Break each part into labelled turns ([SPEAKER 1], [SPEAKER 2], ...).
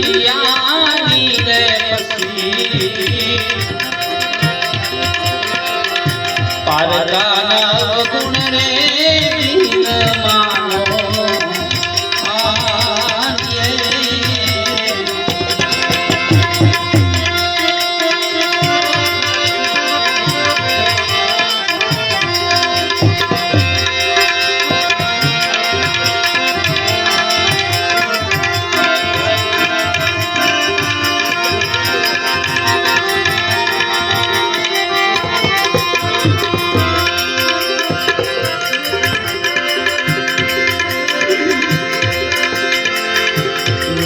[SPEAKER 1] પિયા પછી.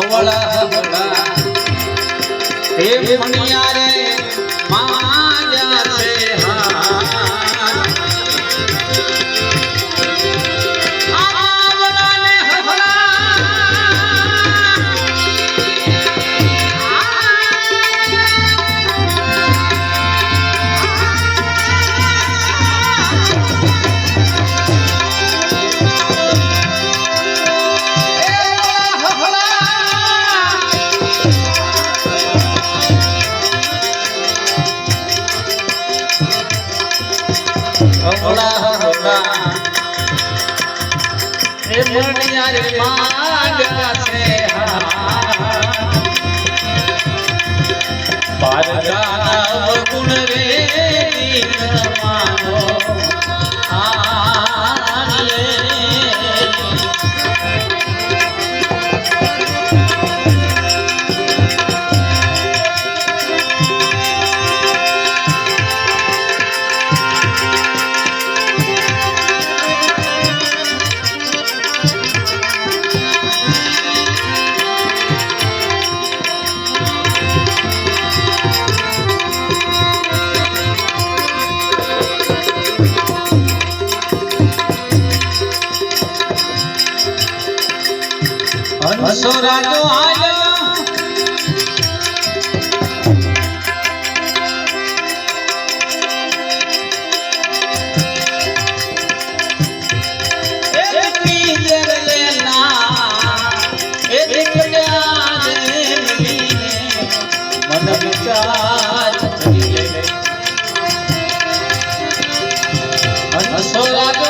[SPEAKER 1] અવળા હવળા હે મણિયા રે માજા છે મુનિયા રે માંગ છે હા પારકા ગુણ રે માનો સસુરા નો આયો
[SPEAKER 2] Hola,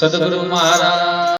[SPEAKER 2] સદગુરુ મહારાજ